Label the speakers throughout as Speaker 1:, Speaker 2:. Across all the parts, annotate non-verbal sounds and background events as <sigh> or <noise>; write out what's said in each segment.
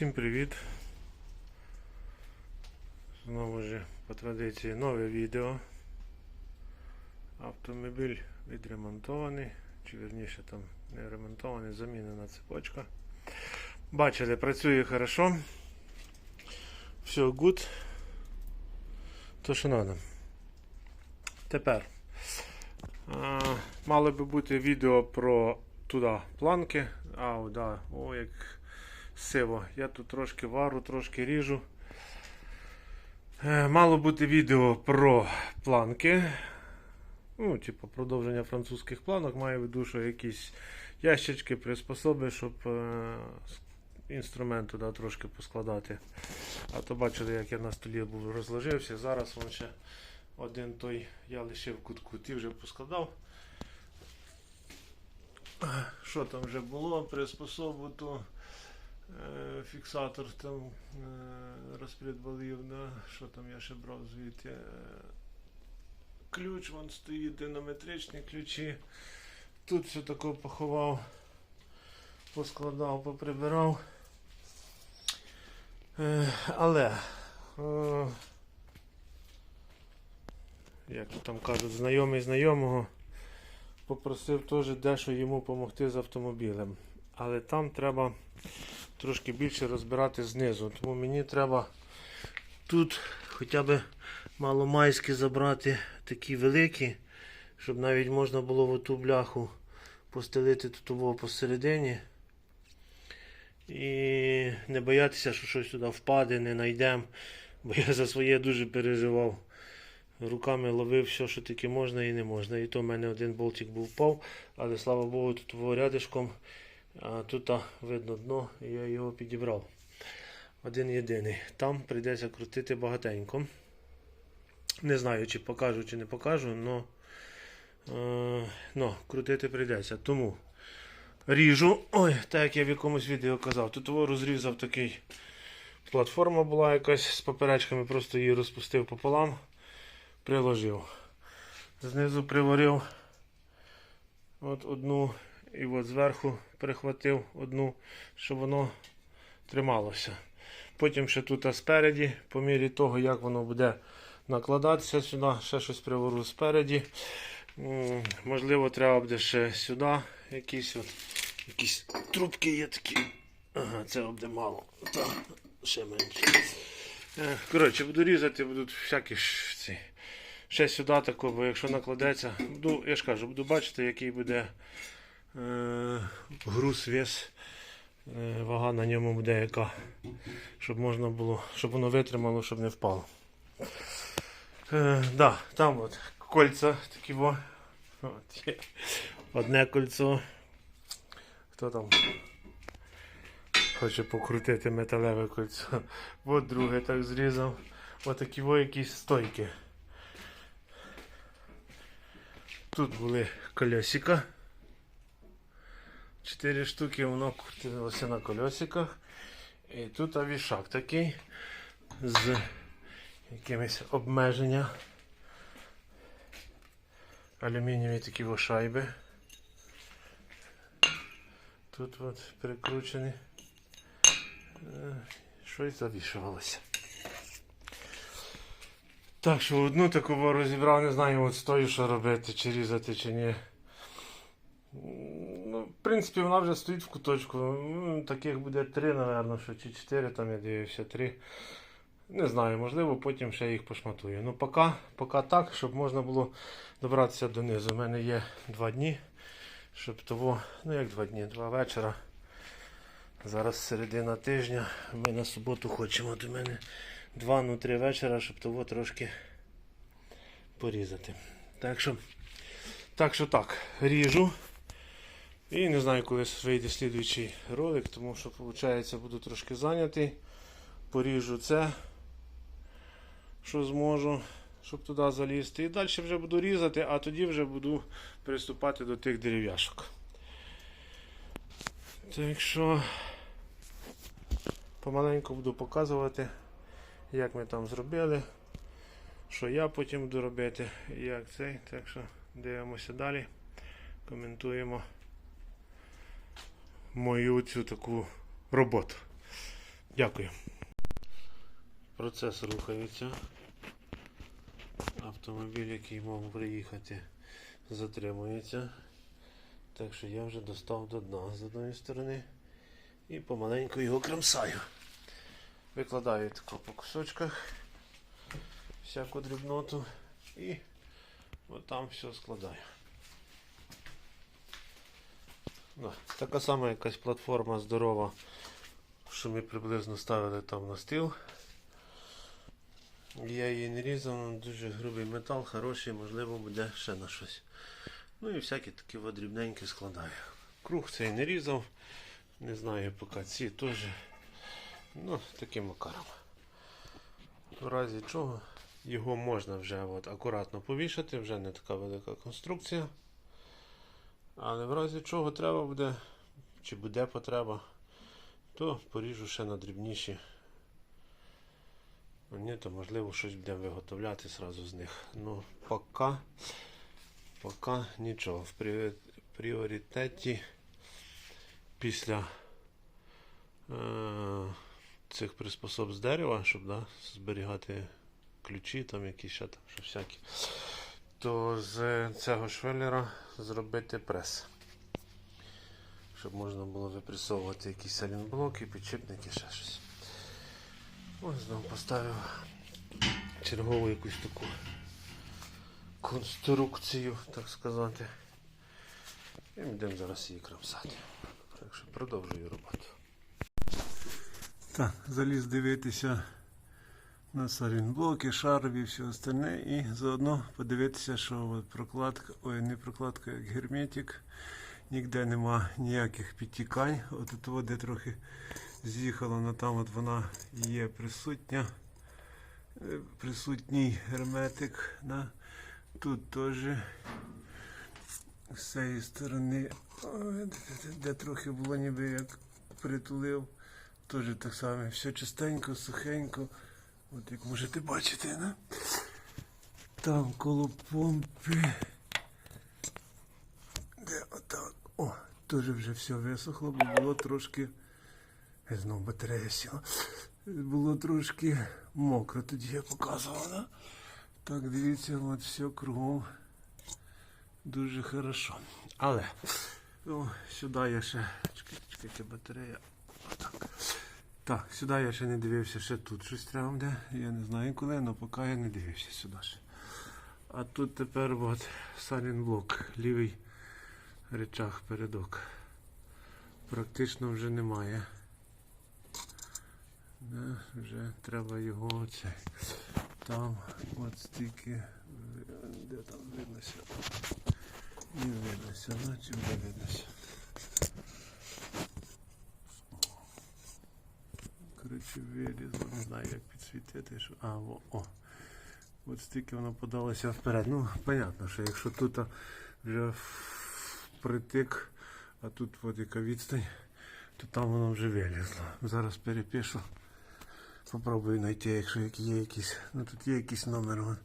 Speaker 1: Всім привіт! Знову ж по традиції нове відео. Автомобіль відремонтований, чи вірніше там не ремонтований, замінена цепочка. Бачили, працює хорошо. Все good. То що треба. Тепер. А, мало би бути відео про туди планки. А, да, о, як сиво. Я тут трошки вару, трошки ріжу. Е, Мало бути відео про планки. Ну, типу, продовження французьких планок. Маю в виду, що якісь ящички, приспособи, щоб е, інструмент туди трошки поскладати. А то бачили, як я на столі був розложився. Зараз вон ще один той я лишив кутку, ті вже поскладав. Що там вже було? Приспособу е, фіксатор там е, розплід да? що там я ще брав звідти. Е, ключ вон стоїть, динаметричні ключі. Тут все таке поховав, поскладав, поприбирав. Е, але, е, як там кажуть, знайомий знайомого попросив теж дещо йому допомогти з автомобілем. Але там треба трошки більше розбирати знизу. Тому мені треба тут хоча б маломайські забрати такі великі, щоб навіть можна було в ту бляху постелити тут посередині. І не боятися, що щось туди впаде, не знайдемо. Бо я за своє дуже переживав. Руками ловив все, що тільки можна і не можна. І то в мене один болтик був впав, але слава Богу, тут рядишком, тут видно дно, і я його підібрав. Один єдиний. Там прийдеться крутити багатенько. Не знаю, чи покажу, чи не покажу, но, е, но крутити прийдеться. Тому ріжу. Ой, так як я в якомусь відео казав. Тут його розрізав такий. Платформа була якась з поперечками, просто її розпустив пополам приложив. Знизу приварив от одну і от зверху прихватив одну, щоб воно трималося. Потім ще тут спереді, по мірі того, як воно буде накладатися сюди, ще щось привару спереді. Можливо, треба буде ще сюди якісь от, якісь трубки є такі. Ага, це буде мало. Так, ще менше. Е, Коротше, буду різати, будуть всякі ці. Ще сюди тако, бо якщо накладеться, буду, я ж кажу, буду бачити, який буде груз, вес, е, вага на ньому буде яка. Щоб можна було, щоб воно витримало, щоб не впало. Е, да, там от кольця такі во. От, є. <laughs> Одне кольцо. Хто там? Хоче покрутити металеве кольцо. <laughs> От друге так зрізав. Отакі во якісь стойки. Тут були колесика. Чотири штуки воно крутилося на колесиках. І тут авішак такий з якимись обмеження. Алюмінієві такі шайби. Тут от прикручені. Е, Щось завішувалося. Так що одну таку розібрав, не знаю, от стою, що робити, чи різати, чи ні. В принципі, вона вже стоїть в куточку. Ну, таких буде три, напевно, що чи чотири, там я дивився, три. Не знаю, можливо, потім ще їх пошматую. Ну, поки, поки так, щоб можна було добратися донизу. У мене є два дні, щоб того, ну як два дні, два вечора. Зараз середина тижня. Ми на суботу хочемо до мене два, ну три вечора, щоб того трошки порізати. Так що, так що так, ріжу. І не знаю, коли вийде слідуючий ролик, тому що, виходить, буду трошки зайнятий. Поріжу це, що зможу, щоб туди залізти. І далі вже буду різати, а тоді вже буду приступати до тих дерев'яшок. Так що помаленьку буду показувати, як ми там зробили, що я потім буду робити, як цей. Так що дивимося далі, коментуємо мою цю таку роботу. Дякую. Процес рухається. Автомобіль, який мав приїхати, затримується. Так що я вже достав до дна з одної сторони і помаленьку його кромсаю. Викладаю тако по кусочках всяку дрібноту і отам все складаю. Да, така сама якась платформа здорова, що ми приблизно ставили там на стіл. Я її не різав, ну, дуже грубий метал, хороший, можливо, буде ще на щось. Ну і всякі такі дрібненькі складаю. Круг цей не різав, не знаю поки ці теж. Ну, таким макаром. В разі чого його можна вже от акуратно повішати, вже не така велика конструкція. Але в разі чого треба буде, чи буде потреба, то поріжу ще на дрібніші. Ні, то можливо щось будемо виготовляти зразу з них. Ну, поки, поки нічого. В пріоритеті після е- цих приспособ з дерева, щоб да, зберігати ключі, там якісь ще там, що всякі, то з цього швеллера зробити прес. Щоб можна було випресовувати якісь салінблоки, підшипники, ще щось. Ось знову поставив чергову якусь таку конструкцію, так сказати. І будемо зараз її крамсати. Так що продовжую роботу. Так, заліз дивитися на салінблоки, шарові все остальне. І заодно подивитися, що прокладка, ой, не прокладка, як герметик. Ніде нема ніяких підтікань. От тут, де трохи з'їхала, але там от вона є присутня. Е, Присутній герметик. Да? Тут теж з цієї сторони, де трохи було ніби як притулив. Теж так само, все чистенько, сухенько. От як можете бачити, да? там коло помпи. Де отак. О, теж вже все висохло, бо було трошки. Знову батарея сіла. Було трошки мокро, тоді я показував, да? Так, дивіться, от все кругом дуже хорошо. Але о, сюди я ще. Чекайте, чекайте, батарея. Отак. Так, сюди я ще не дивився, ще тут щось треба буде. Я не знаю коли, але поки я не дивився сюди ще. А тут тепер от салінблок, лівий речах передок. Практично вже немає. Да, вже треба його оцей. Там от стільки. Де там виднося? Не виднося, чи вже виднося. Коротше, вилізло, не знаю як підсвітити. Що... А, о, о. От стільки воно подалося вперед. Ну, понятно, що якщо тут вже притик, а тут от яка відстань, то там воно вже вилізло. Зараз перепишу. Попробую знайти, якщо є якийсь. Ну тут є якийсь номер. вон.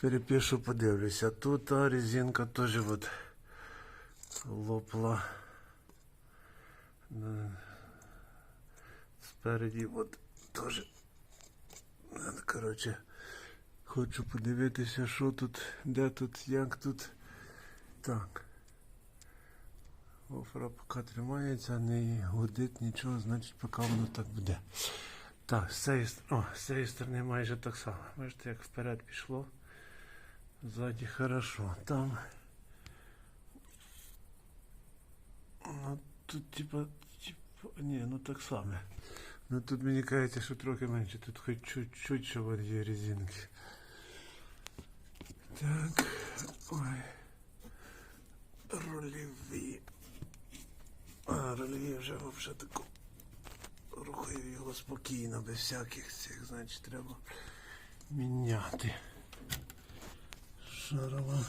Speaker 1: Перепишу, подивлюся. Тут а, резинка теж от лопла. Спереді от теж. Ну, Коротше, хочу подивитися, що тут, де тут, як тут. Так. Гофра поки тримається, не гудить нічого, значить поки воно так буде. Так, з цієї, о, з цієї сторони майже так само. Бачите, як вперед пішло. Ззаді хорошо. Там. Ну, тут типа, типа, ні, ну так само. Ну тут мені кажеться, що трохи менше, тут хоч чуть-чуть, що є резинки. Так, ой. Рольові. А, рольові вже взагалі тако. Рухаю його спокійно, без всяких цих, значить, треба міняти. Шарова.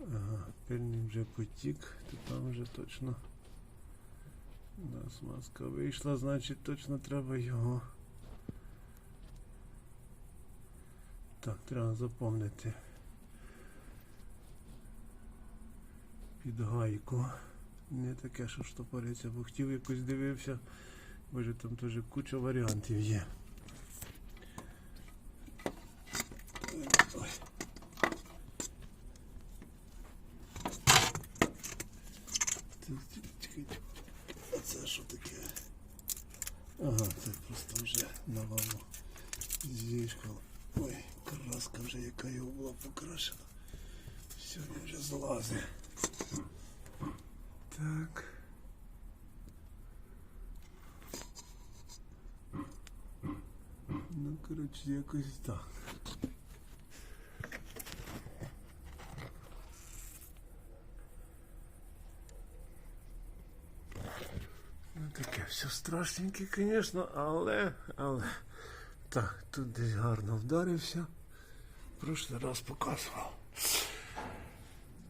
Speaker 1: Ага, пильний вже потік, то там вже точно у нас маска вийшла, значить точно треба його Так, треба запомнити. Під гайку. Не таке, що штопориться, бо хотів якось дивився. Боже, там теж куча варіантів є. Ага, це просто вже новому з'їжджало. Ой, краска вже яка його була покрашена. Сьогодні вже злазить. Так. Ну, коротше, якось так. Таке страшненьке, звісно, але, але. Так, тут десь гарно вдарився. Прошлий раз показував.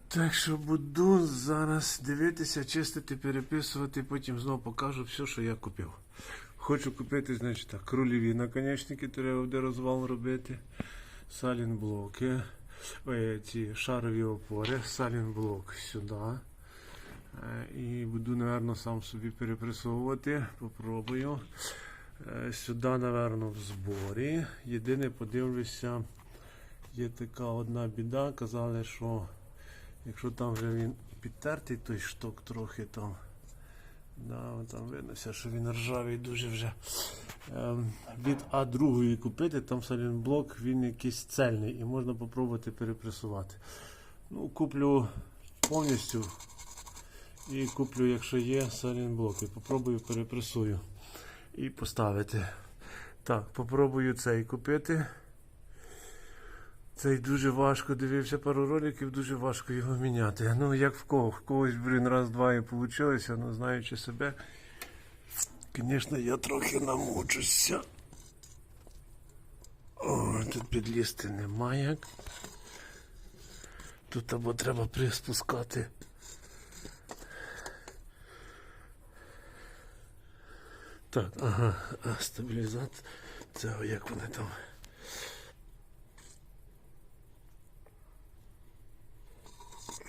Speaker 1: Так що буду зараз дивитися, чистити, переписувати, потім знову покажу все, що я купив. Хочу купити, значить так, рульові наконечники, треба буде розвал робити. Салінблоки. Ой, ці шарові опори, салінблок сюди. Е, І буду, напевно, сам собі перепресовувати. Попробую. Е, Сюди, напевно, в зборі. Єдине, подивлюся, є така одна біда. Казали, що якщо там вже він підтертий, той шток трохи там. Да, там виднося, що він ржавий дуже вже. Ем, від А2 купити, там салінблок, він якийсь цельний і можна попробувати перепресувати. Ну, куплю повністю і куплю, якщо є, салінблок. І попробую перепресую і поставити. Так, попробую цей купити. Цей дуже важко дивився пару роликів, дуже важко його міняти. Ну, як в кого, в когось, блін, раз-два і вийшло, ну знаючи себе. Звісно, я трохи намучуся. О, тут підлізти немає. Тут або треба приспускати. Так, ага, а стабілізатор. Це як вони там.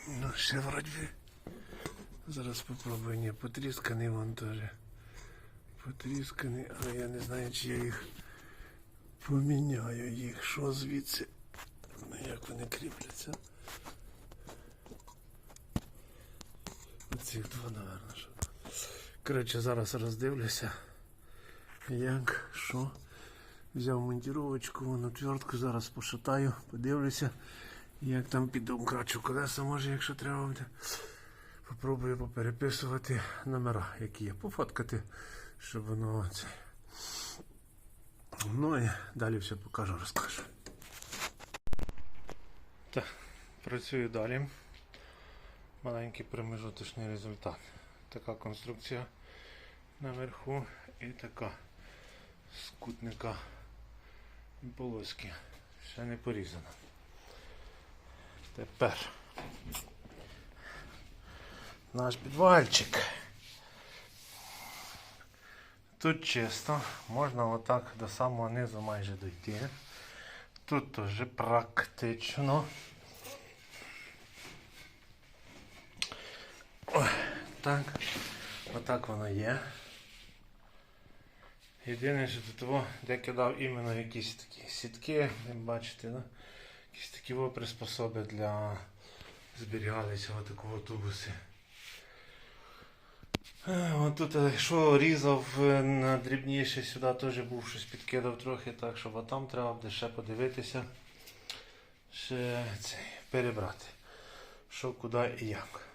Speaker 1: Ну, ще вроді. Зараз попробую. Ні, потрісканий вон теж. Потрісканий, але я не знаю, чи я їх поміняю їх. Що звідси? Ну, як вони кріпляться? Оцих два, напевно. Коротше, зараз роздивлюся. Як, що? Взяв монтіровочку, вон отвертку, зараз пошатаю, подивлюся. Як там підумкрачу колеса, може, якщо треба буде. Попробую попереписувати номера, які є, пофоткати, щоб воно це. Ну і далі все покажу, розкажу. Так, працюю далі. Маленький промежуточний результат. Така конструкція наверху і така з кутника полоски. Ще не порізана. Тепер наш підвальчик. Тут чисто, можна отак до самого низу майже дойти. Тут теж практично. Так, отак воно є. Єдине, що тут во, де кидав іменно якісь такі сітки, ви бачите, да? якісь такі приспособи для зберігання цього такого тубуси. От тут, е, що різав е, на дрібніше, сюди теж був щось підкидав трохи, так що там треба буде ще подивитися, ще цей, перебрати, що куди і як.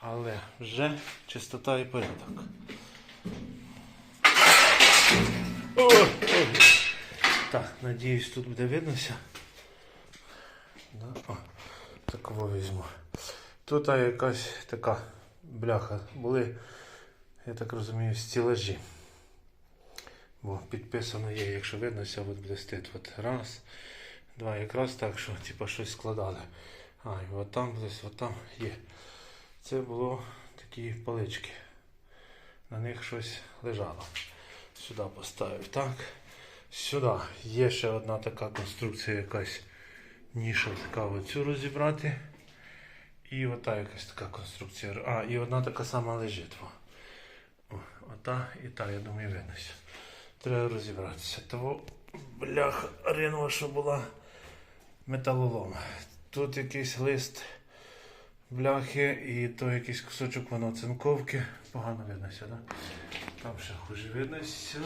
Speaker 1: Але вже чистота і порядок. Так, надіюсь, тут буде виднося. Да? Візьму. Тут якась така бляха. Були, я так розумію, стілажі. Бо підписано є, якщо виднося, от блистить. От раз, два, якраз так, що типу, щось складали. А, і от там десь, от там є. Це було такі палички. На них щось лежало. Сюди поставив так. Сюди є ще одна така конструкція, якась ніша така оцю розібрати. І ота якась така конструкція. А, і одна така сама лежить. О, ота і та, я думаю, виднося. Треба розібратися. Того бляха ринова, що була металолом. Тут якийсь лист бляхи і то якийсь кусочок воно цинковки. Погано виднося, так? Да? Там ще хуже виднося.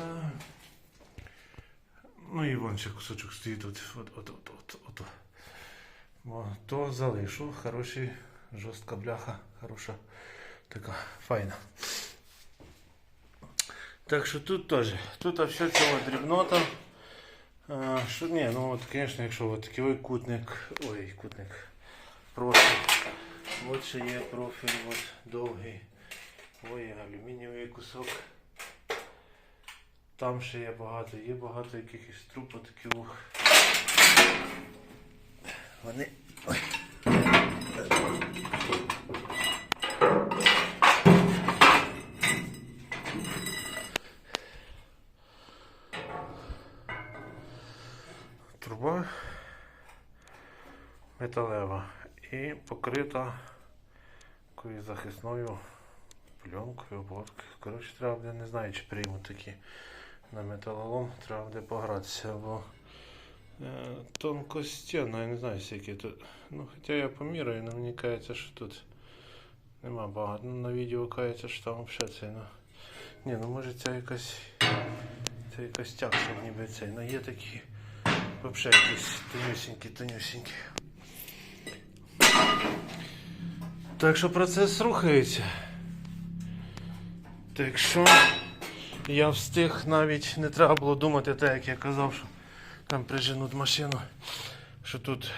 Speaker 1: Ну і вон ще кусочок стоїть тут. От, от, от, от, от. О, то залишу. Хороший, жорстка бляха, хороша, така файна. Так що тут теж. Тут все цього дрібнота. А, що, ні, ну от, звісно, якщо от такий ой, кутник, ой, кутник, профіль. От ще є профіль, от довгий. Ой, алюмінієвий кусок. Там ще є багато, є багато якихось таких. Вони. Труба металева і покрита такою захисною пленкою, обгорткою. Коротше, треба буде, не знаю, чи приймуть такі на металолом, треба буде погратися, бо е, тонкостінно, я не знаю, скільки тут. Ну, хоча я поміряю, але мені кажеться, що тут нема багато. Ну, на відео кажеться, що там взагалі це. Ну, ні, ну може ця якась. Це якась тягша ніби цей. Ну є такі взагалі якісь тонюсінькі, тонюсінькі. Так що процес рухається. Так що я встиг навіть не треба було думати так, як я казав, що там приженуть машину, що тут,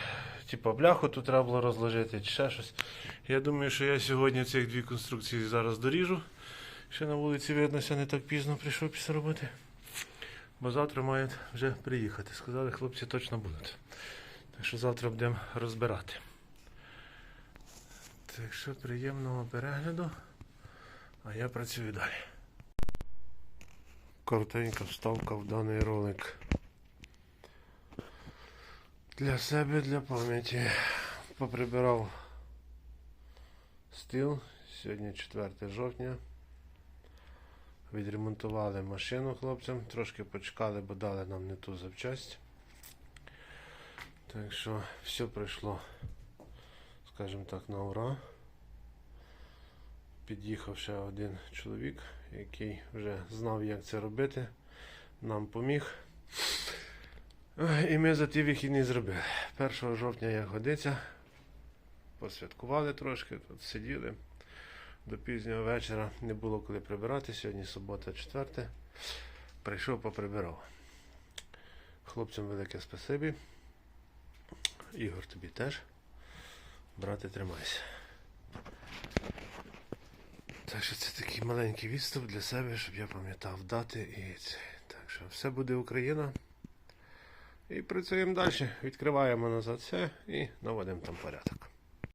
Speaker 1: типа, бляху тут треба було розложити чи ще щось. Я думаю, що я сьогодні цих дві конструкції зараз доріжу. Ще на вулиці виднося, не так пізно прийшов після роботи. Бо завтра мають вже приїхати. Сказали, хлопці точно будуть. Так що завтра будемо розбирати. Так що приємного перегляду. А я працюю далі. Коротенька вставка в даний ролик. Для себе, для пам'яті. Поприбирав стіл. Сьогодні 4 жовтня. Відремонтували машину хлопцям, трошки почекали, бо дали нам не ту запчасть. Так що все пройшло, скажімо так, на ура. Під'їхав ще один чоловік, який вже знав, як це робити, нам поміг. І ми за ті вихідні зробили. 1 жовтня, як годиться, посвяткували трошки, тут сиділи. До пізнього вечора не було коли прибирати. Сьогодні субота, четверте. Прийшов, поприбирав. Хлопцям велике спасибі. Ігор тобі теж. Брате, тримайся. Так що це такий маленький відступ для себе, щоб я пам'ятав дати і це. Так що все буде Україна. І працюємо далі. Відкриваємо назад все і наводимо там порядок.